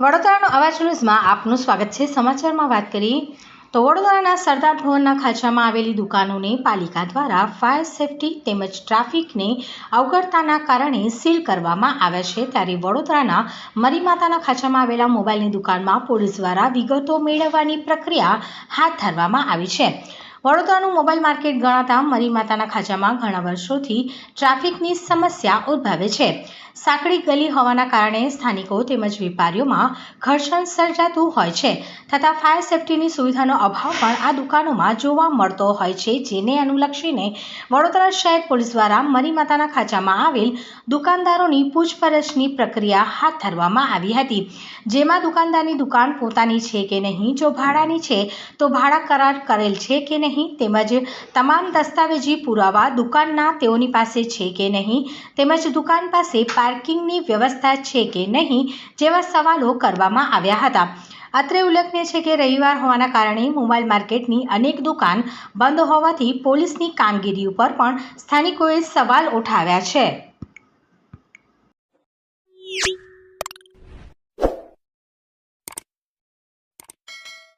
વડોદરાનો અવાજ ન્યૂઝમાં આપનું સ્વાગત છે. સમાચારમાં વાત કરીએ તો વડોદરાના સરદાર ભવનના ખાંચામાં આવેલી દુકાનોને પાલિકા દ્વારા ફાયર સેફટી તેમજ ટ્રાફિકને અવગણતાના કારણે સીલ કરવામાં આવ્યા છે. ત્યારે વડોદરાના મરીમાતાના ખાંચામાં આવેલા મોબાઈલની દુકાનમાં પોલીસ દ્વારા વિગતો મેળવવાની પ્રક્રિયા હાથ ધરવામાં આવી છે. વડોદરાનું મોબાઈલ માર્કેટ ગણાતા મરીમાતાના ખાંચામાં ઘણા વર્ષોથી ટ્રાફિકની સમસ્યા ઉદ્ભવે છે. સાંકડી ગલી હોવાના કારણે સ્થાનિકો તેમજ વેપારીઓમાં ઘર્ષણ સર્જાતું હોય છે. તથા ફાયર સેફટીની સુવિધાનો અભાવ પણ આ દુકાનોમાં જોવા મળતો હોય છે, જેને અનુલક્ષીને વડોદરા શહેર પોલીસ દ્વારા મરીમાતાના ખાંચામાં આવેલ દુકાનદારોની પૂછપરછની પ્રક્રિયા હાથ ધરવામાં આવી હતી. જેમાં દુકાનદારની દુકાન પોતાની છે કે નહીં, જો ભાડાની છે, તો ભાડા કરાર કરેલ છે કે નહીં? તેમજ તમામ દસ્તાવેજી પુરાવા દુકાનના તેઓની પાસે છે કે નહીં? તેમજ દુકાન પાસે પાર્કિંગની વ્યવસ્થા છે કે નહીં? જેવા સવાલો કરવામાં આવ્યા હતા. અત્રે ઉલ્લેખનીય છે કે રવિવાર હોવાના કારણે મોબાઈલ માર્કેટની અનેક દુકાન બંધ હોવાથી પોલીસની કામગીરી ઉપર પણ સ્થાનિકોએ સવાલ ઉઠાવ્યા છે.